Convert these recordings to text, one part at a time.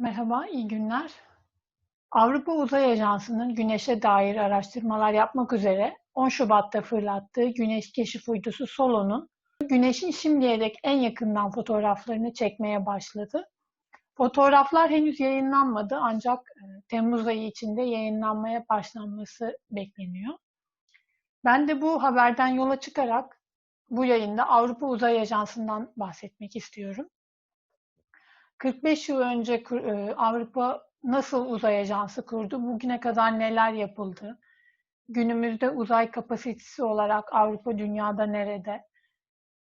Merhaba, iyi günler. Avrupa Uzay Ajansı'nın Güneş'e dair araştırmalar yapmak üzere 10 Şubat'ta fırlattığı Güneş keşif uydusu Solo'nun Güneş'in şimdiye dek en yakından fotoğraflarını çekmeye başladı. Fotoğraflar henüz yayınlanmadı ancak e, Temmuz ayı içinde yayınlanmaya başlanması bekleniyor. Ben de bu haberden yola çıkarak bu yayında Avrupa Uzay Ajansı'ndan bahsetmek istiyorum. 45 yıl önce e, Avrupa nasıl uzay ajansı kurdu? Bugüne kadar neler yapıldı? Günümüzde uzay kapasitesi olarak Avrupa dünyada nerede?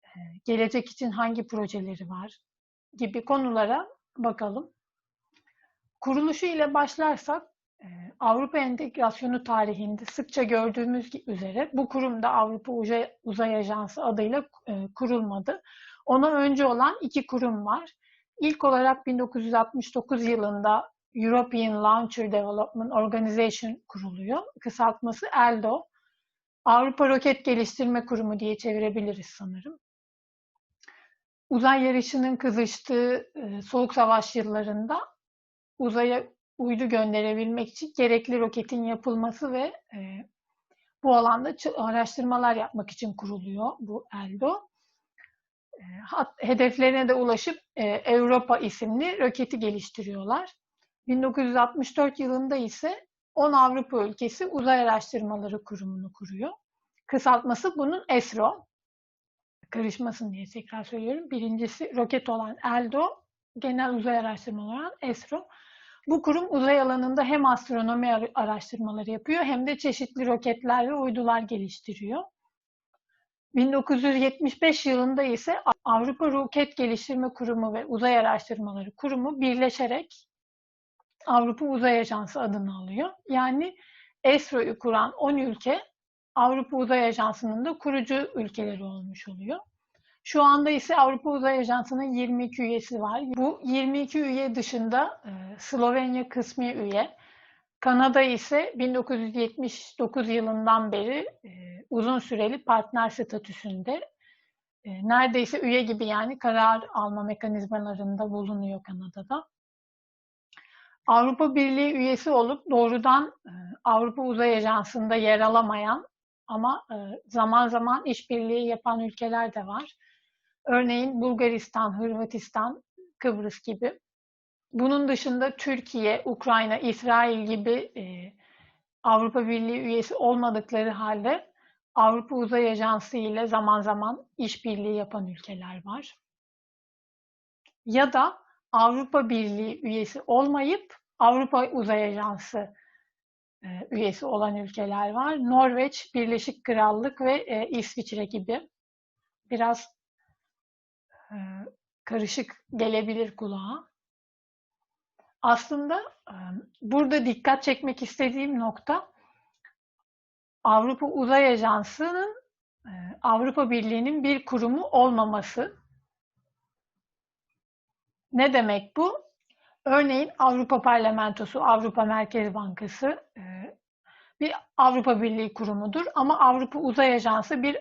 E, gelecek için hangi projeleri var? Gibi konulara bakalım. Kuruluşu ile başlarsak e, Avrupa entegrasyonu tarihinde sıkça gördüğümüz üzere bu kurum da Avrupa Uzay Ajansı adıyla kurulmadı. Ona önce olan iki kurum var. İlk olarak 1969 yılında European Launcher Development Organization kuruluyor. Kısaltması ELDO. Avrupa Roket Geliştirme Kurumu diye çevirebiliriz sanırım. Uzay yarışının kızıştığı e, Soğuk Savaş yıllarında uzaya uydu gönderebilmek için gerekli roketin yapılması ve e, bu alanda araştırmalar yapmak için kuruluyor bu ELDO hedeflerine de ulaşıp e, Europa isimli roketi geliştiriyorlar. 1964 yılında ise 10 Avrupa ülkesi Uzay Araştırmaları Kurumu'nu kuruyor. Kısaltması bunun ESRO. Karışmasın diye tekrar söylüyorum. Birincisi roket olan ELDO, genel uzay araştırmaları olan ESRO. Bu kurum uzay alanında hem astronomi araştırmaları yapıyor hem de çeşitli roketler ve uydular geliştiriyor. 1975 yılında ise Avrupa Roket Geliştirme Kurumu ve Uzay Araştırmaları Kurumu birleşerek Avrupa Uzay Ajansı adını alıyor. Yani ESRO'yu kuran 10 ülke Avrupa Uzay Ajansı'nın da kurucu ülkeleri olmuş oluyor. Şu anda ise Avrupa Uzay Ajansı'nın 22 üyesi var. Bu 22 üye dışında Slovenya kısmi üye, Kanada ise 1979 yılından beri e, uzun süreli partner statüsünde. E, neredeyse üye gibi yani karar alma mekanizmalarında bulunuyor Kanada'da. Avrupa Birliği üyesi olup doğrudan e, Avrupa Uzay Ajansı'nda yer alamayan ama zaman zaman işbirliği yapan ülkeler de var. Örneğin Bulgaristan, Hırvatistan, Kıbrıs gibi. Bunun dışında Türkiye, Ukrayna, İsrail gibi e, Avrupa Birliği üyesi olmadıkları halde Avrupa Uzay Ajansı ile zaman zaman işbirliği yapan ülkeler var. Ya da Avrupa Birliği üyesi olmayıp Avrupa Uzay Ajansı e, üyesi olan ülkeler var. Norveç, Birleşik Krallık ve e, İsviçre gibi. Biraz e, karışık gelebilir kulağa. Aslında burada dikkat çekmek istediğim nokta Avrupa Uzay Ajansı'nın Avrupa Birliği'nin bir kurumu olmaması. Ne demek bu? Örneğin Avrupa Parlamentosu, Avrupa Merkez Bankası bir Avrupa Birliği kurumudur ama Avrupa Uzay Ajansı bir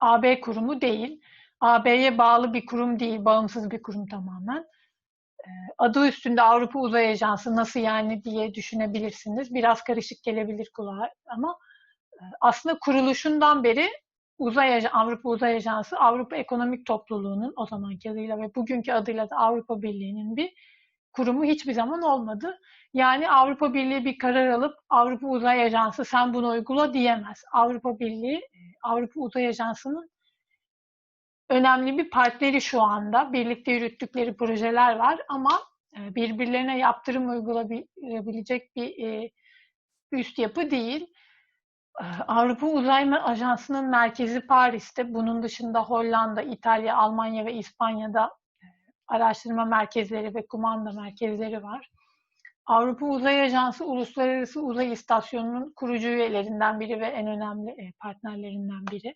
AB kurumu değil. AB'ye bağlı bir kurum değil, bağımsız bir kurum tamamen. Ee, adı üstünde Avrupa Uzay Ajansı nasıl yani diye düşünebilirsiniz. Biraz karışık gelebilir kulağa ama e, aslında kuruluşundan beri Uzay Avrupa Uzay Ajansı Avrupa Ekonomik Topluluğu'nun o zamanki adıyla ve bugünkü adıyla da Avrupa Birliği'nin bir kurumu hiçbir zaman olmadı. Yani Avrupa Birliği bir karar alıp Avrupa Uzay Ajansı sen bunu uygula diyemez. Avrupa Birliği e, Avrupa Uzay Ajansı'nın önemli bir partneri şu anda. Birlikte yürüttükleri projeler var ama e, birbirlerine yaptırım uygulayabilecek bir e, üst yapı değil. E, Avrupa Uzay Ajansı'nın merkezi Paris'te. Bunun dışında Hollanda, İtalya, Almanya ve İspanya'da araştırma merkezleri ve kumanda merkezleri var. Avrupa Uzay Ajansı Uluslararası Uzay İstasyonu'nun kurucu üyelerinden biri ve en önemli partnerlerinden biri.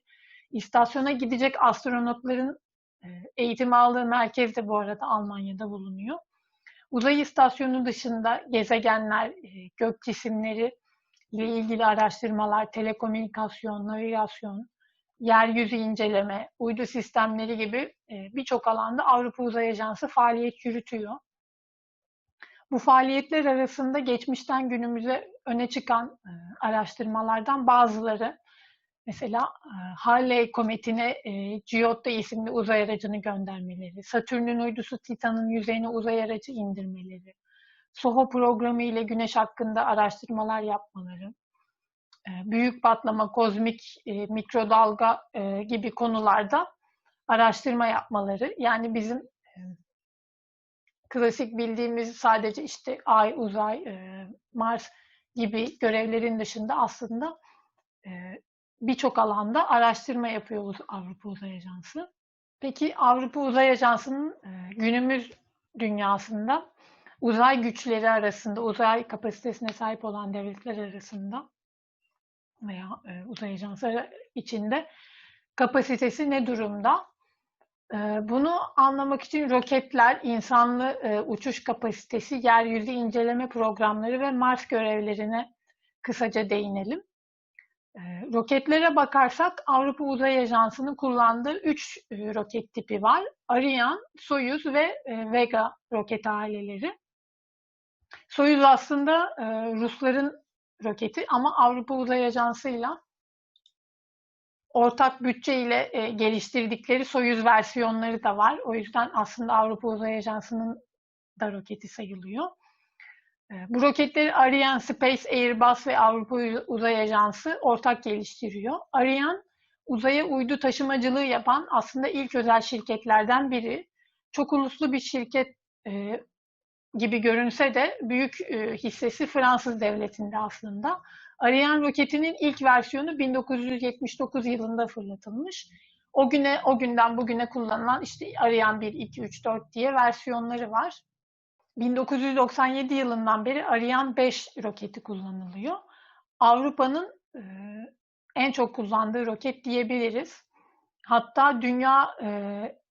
İstasyona gidecek astronotların e, eğitim aldığı merkez de bu arada Almanya'da bulunuyor. Uzay istasyonu dışında gezegenler, e, gök cisimleri ile ilgili araştırmalar, telekomünikasyon, navigasyon, yeryüzü inceleme, uydu sistemleri gibi e, birçok alanda Avrupa Uzay Ajansı faaliyet yürütüyor. Bu faaliyetler arasında geçmişten günümüze öne çıkan araştırmalardan bazıları mesela e, Halley kometine e, Giotto isimli uzay aracını göndermeleri, Satürn'ün uydusu Titan'ın yüzeyine uzay aracı indirmeleri, SOHO programı ile Güneş hakkında araştırmalar yapmaları, e, büyük patlama, kozmik e, mikrodalga gibi konularda araştırma yapmaları. Yani bizim klasik bildiğimiz sadece işte Ay, Uzay, Mars gibi görevlerin dışında aslında birçok alanda araştırma yapıyoruz Avrupa Uzay Ajansı. Peki Avrupa Uzay Ajansı'nın e, günümüz dünyasında uzay güçleri arasında, uzay kapasitesine sahip olan devletler arasında veya e, uzay ajansları içinde kapasitesi ne durumda? E, bunu anlamak için roketler, insanlı uçuş kapasitesi, yeryüzü inceleme programları ve Mars görevlerine kısaca değinelim. E, roketlere bakarsak Avrupa Uzay Ajansı'nın kullandığı 3 e, roket tipi var. Ariane, Soyuz ve e, Vega roket aileleri. Soyuz aslında e, Rusların roketi ama Avrupa Uzay Ajansı'yla ortak bütçeyle e, geliştirdikleri Soyuz versiyonları da var. O yüzden aslında Avrupa Uzay Ajansı'nın da roketi sayılıyor. E, bu roketleri Ariane Space, Airbus ve Avrupa Uzay Ajansı ortak geliştiriyor. Ariane uzaya uydu taşımacılığı yapan aslında ilk özel şirketlerden biri. Çok uluslu bir şirket e, gibi görünse de büyük e, hissesi Fransız devletinde aslında. Ariane roketinin ilk versiyonu 1979 yılında fırlatılmış. O güne o günden bugüne kullanılan işte Ariane 1, 2, 3, 4 diye versiyonları var. 1997 yılından beri Ariane 5 roketi kullanılıyor. Avrupa'nın e, en çok kullandığı roket diyebiliriz. Hatta dünya e,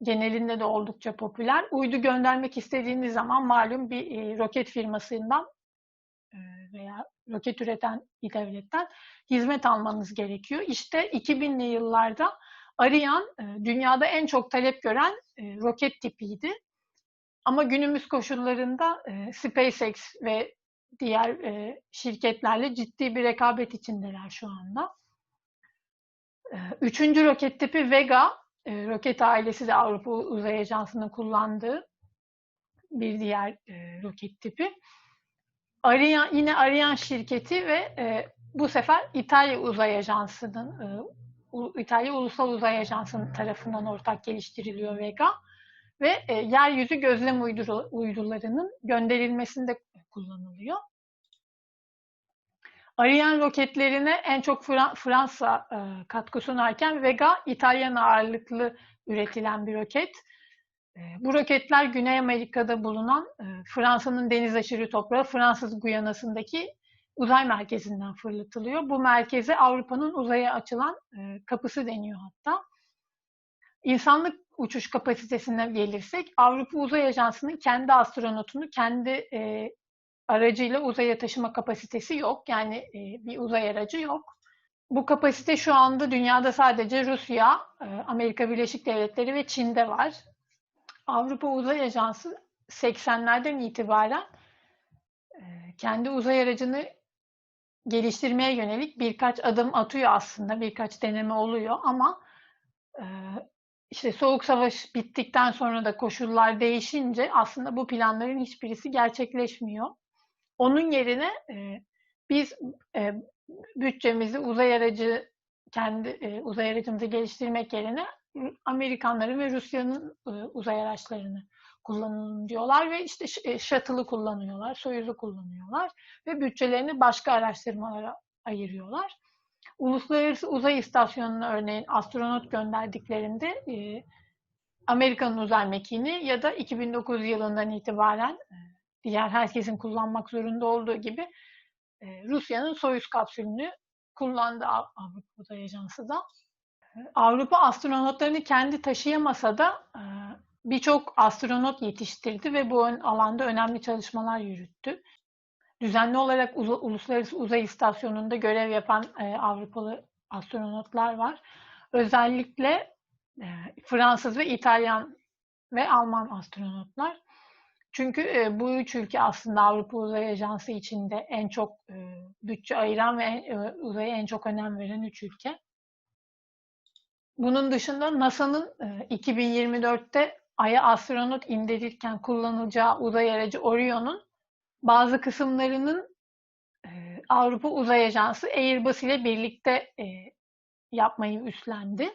genelinde de oldukça popüler. Uydu göndermek istediğiniz zaman malum bir e, roket firmasından veya roket üreten bir devletten hizmet almanız gerekiyor. İşte 2000'li yıllarda Ariane dünyada en çok talep gören roket tipiydi. Ama günümüz koşullarında e, SpaceX ve diğer e, şirketlerle ciddi bir rekabet içindeler şu anda. E, üçüncü roket tipi Vega, e, roket ailesi de Avrupa Uzay Ajansı'nın kullandığı bir diğer e, roket tipi. Ariane, yine Ariane şirketi ve e, bu sefer İtalya Uzay Ajansı'nın, e, İtalya Ulusal Uzay Ajansı'nın tarafından ortak geliştiriliyor Vega ve e, yeryüzü gözlem uydu, uydularının gönderilmesinde kullanılıyor. Ariane roketlerine en çok Fransa e, katkı sunarken Vega İtalyan ağırlıklı üretilen bir roket. E, bu roketler Güney Amerika'da bulunan e, Fransa'nın deniz aşırı toprağı Fransız Guyana'sındaki uzay merkezinden fırlatılıyor. Bu merkeze Avrupa'nın uzaya açılan kapısı deniyor hatta. İnsanlık uçuş kapasitesine gelirsek Avrupa Uzay Ajansı'nın kendi astronotunu kendi aracıyla uzaya taşıma kapasitesi yok. Yani e, bir uzay aracı yok. Bu kapasite şu anda dünyada sadece Rusya, e, Amerika Birleşik Devletleri ve Çin'de var. Avrupa Uzay Ajansı 80'lerden itibaren e, kendi uzay aracını geliştirmeye yönelik birkaç adım atıyor aslında. Birkaç deneme oluyor ama işte Soğuk Savaş bittikten sonra da koşullar değişince aslında bu planların hiçbirisi gerçekleşmiyor. Onun yerine e, biz e, bütçemizi uzay aracı kendi e, uzay aracımızı geliştirmek yerine Amerikanların ve Rusya'nın e, uzay araçlarını kullanalım diyorlar ve işte e, shuttle'ı kullanıyorlar, Soyuz'u kullanıyorlar ve bütçelerini başka araştırmalara ayırıyorlar. Uluslararası Uzay İstasyonu'na örneğin astronot gönderdiklerinde e, Amerika'nın uzay mekiğini ya da 2009 yılından itibaren e, diğer herkesin kullanmak zorunda olduğu gibi e, Rusya'nın Soyuz kapsülünü kullandı Avrupa Uzay Ajansı da. Avrupa astronotlarını kendi taşıyamasa da e, birçok astronot yetiştirdi ve bu alanda önemli çalışmalar yürüttü. Düzenli olarak Uluslararası Uzay İstasyonu'nda görev yapan e, Avrupalı astronotlar var. Özellikle Fransız ve İtalyan ve Alman astronotlar. Çünkü e, bu üç ülke aslında Avrupa Uzay Ajansı içinde en çok e, bütçe ayıran ve e, uzaya en çok önem veren üç ülke. Bunun dışında NASA'nın e, 2024'te Ay'a astronot indirirken kullanılacağı uzay aracı Orion'un bazı kısımlarının e, Avrupa Uzay Ajansı Airbus ile birlikte e, yapmayı üstlendi.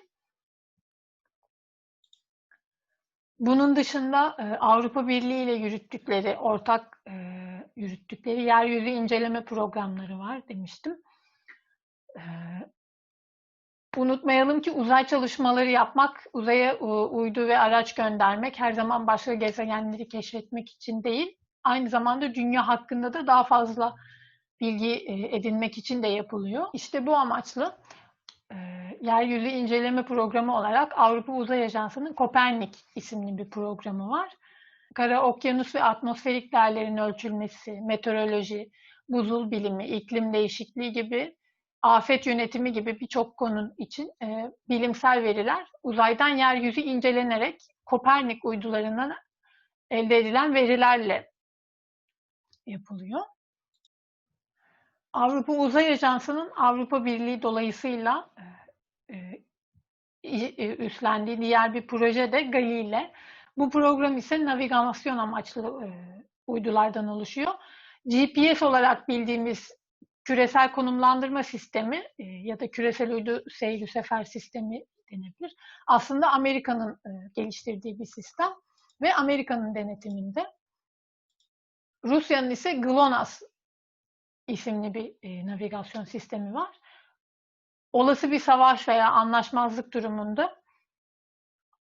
Bunun dışında e, Avrupa Birliği ile yürüttükleri, ortak e, yürüttükleri yeryüzü inceleme programları var demiştim. Unutmayalım ki uzay çalışmaları yapmak, uzaya uydu ve araç göndermek her zaman başka gezegenleri keşfetmek için değil, aynı zamanda dünya hakkında da daha fazla bilgi edinmek için de yapılıyor. İşte bu amaçla e, yeryüzü inceleme programı olarak Avrupa Uzay Ajansı'nın Kopernik isimli bir programı var. Kara, okyanus ve atmosferik değerlerin ölçülmesi, meteoroloji, buzul bilimi, iklim değişikliği gibi afet yönetimi gibi birçok konu için e, bilimsel veriler uzaydan yeryüzü incelenerek Kopernik uydularından elde edilen verilerle yapılıyor. Avrupa Uzay Ajansı'nın Avrupa Birliği dolayısıyla e, e, üstlendiği diğer bir proje de Galile. Bu program ise navigasyon amaçlı e, uydulardan oluşuyor. GPS olarak bildiğimiz küresel konumlandırma sistemi e, ya da küresel uydu seyri sefer sistemi denebilir. Aslında Amerika'nın e, geliştirdiği bir sistem ve Amerika'nın denetiminde. Rusya'nın ise GLONASS isimli bir e, navigasyon sistemi var. Olası bir savaş veya anlaşmazlık durumunda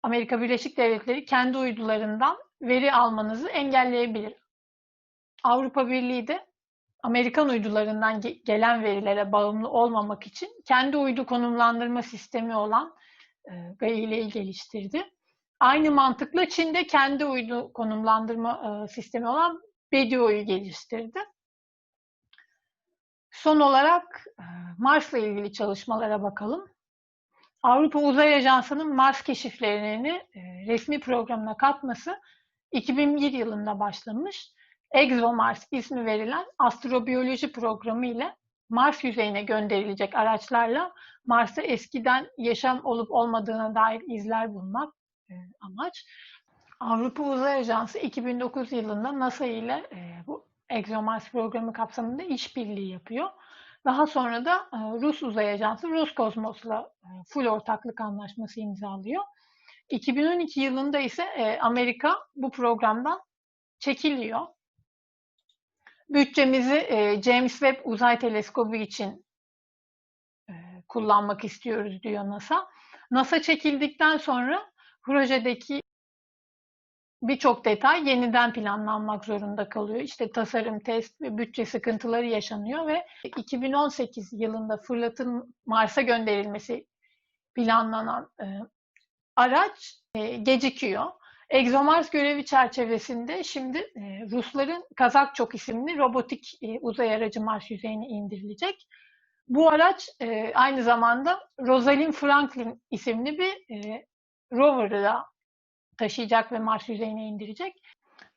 Amerika Birleşik Devletleri kendi uydularından veri almanızı engelleyebilir. Avrupa Birliği de Amerikan uydularından gelen verilere bağımlı olmamak için kendi uydu konumlandırma sistemi olan e, geliştirdi. Aynı mantıkla Çin de kendi uydu konumlandırma e, sistemi olan Bedio'yu geliştirdi. Son olarak e, Mars'la ilgili çalışmalara bakalım. Avrupa Uzay Ajansı'nın Mars keşiflerini e, resmi programına katması 2001 yılında başlamış. ExoMars ismi verilen astrobiyoloji programı ile Mars yüzeyine gönderilecek araçlarla Mars'ta eskiden yaşam olup olmadığına dair izler bulmak e, amaç. Avrupa Uzay Ajansı 2009 yılında NASA ile bu ExoMars programı kapsamında işbirliği yapıyor. Daha sonra da e, Rus Uzay Ajansı Roskosmos'la e, full ortaklık anlaşması imzalıyor. 2012 yılında ise e, Amerika bu programdan çekiliyor. Bütçemizi James Webb Uzay Teleskobu için kullanmak istiyoruz diyor NASA. NASA çekildikten sonra projedeki birçok detay yeniden planlanmak zorunda kalıyor. İşte tasarım, test ve bütçe sıkıntıları yaşanıyor ve 2018 yılında Fırlat'ın Mars'a gönderilmesi planlanan e, araç e, gecikiyor. ExoMars görevi çerçevesinde şimdi e, Rusların Kazak çok isimli robotik e, uzay aracı Mars yüzeyine indirilecek. Bu araç e, aynı zamanda Rosalind Franklin isimli bir e, rover'la taşıyacak ve Mars yüzeyine indirecek.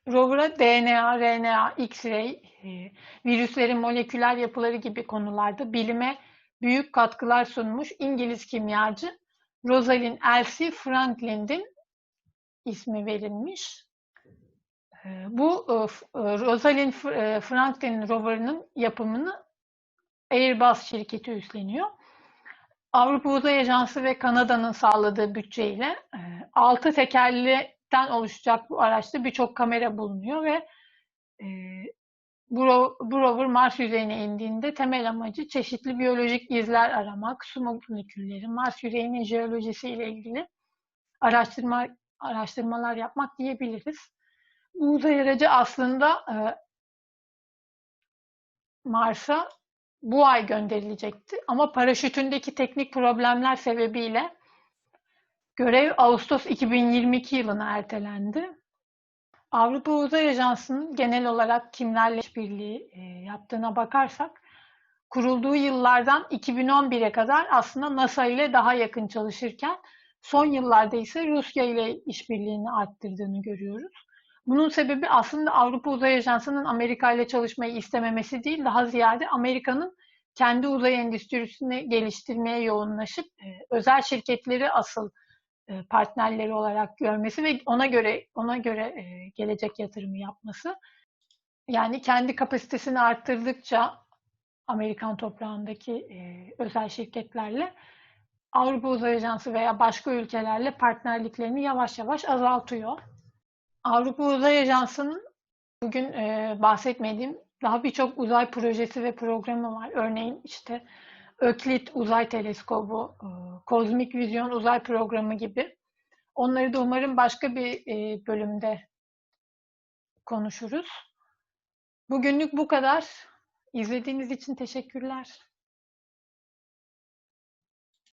Rover'a DNA, RNA, X-ray, e, virüslerin moleküler yapıları gibi konularda bilime büyük katkılar sunmuş İngiliz kimyacı Rosalind Elsie Franklin'in ismi verilmiş. E, bu e, Rosalind Franklin rover'ının yapımını Airbus şirketi üstleniyor. Avrupa Uzay Ajansı ve Kanada'nın sağladığı bütçeyle 6 e, tekerliden oluşacak bu araçta birçok kamera bulunuyor ve e, bu rover Mars yüzeyine indiğinde temel amacı çeşitli biyolojik izler aramak, su molekülleri, Mars yüzeyinin jeolojisi ile ilgili araştırma araştırmalar yapmak diyebiliriz. Bu uzay aracı aslında e, Mars'a bu ay gönderilecekti ama paraşütündeki teknik problemler sebebiyle görev Ağustos 2022 yılına ertelendi. Avrupa Uzay Ajansı'nın genel olarak kimlerle işbirliği e, yaptığına bakarsak kurulduğu yıllardan 2011'e kadar aslında NASA ile daha yakın çalışırken son yıllarda ise Rusya ile işbirliğini arttırdığını görüyoruz. Bunun sebebi aslında Avrupa Uzay Ajansı'nın Amerika ile çalışmayı istememesi değil, daha ziyade Amerika'nın kendi uzay endüstrisini geliştirmeye yoğunlaşıp e, özel şirketleri asıl e, partnerleri olarak görmesi ve ona göre ona göre e, gelecek yatırımı yapması. Yani kendi kapasitesini arttırdıkça Amerikan toprağındaki özel şirketlerle Avrupa Uzay Ajansı veya başka ülkelerle partnerliklerini yavaş yavaş azaltıyor. Avrupa Uzay Ajansı'nın bugün e, bahsetmediğim daha birçok uzay projesi ve programı var. Örneğin işte Öklit Uzay Teleskobu, e, Vizyon Uzay Programı gibi. Onları da umarım başka bir e, bölümde konuşuruz. Bugünlük bu kadar. İzlediğiniz için teşekkürler.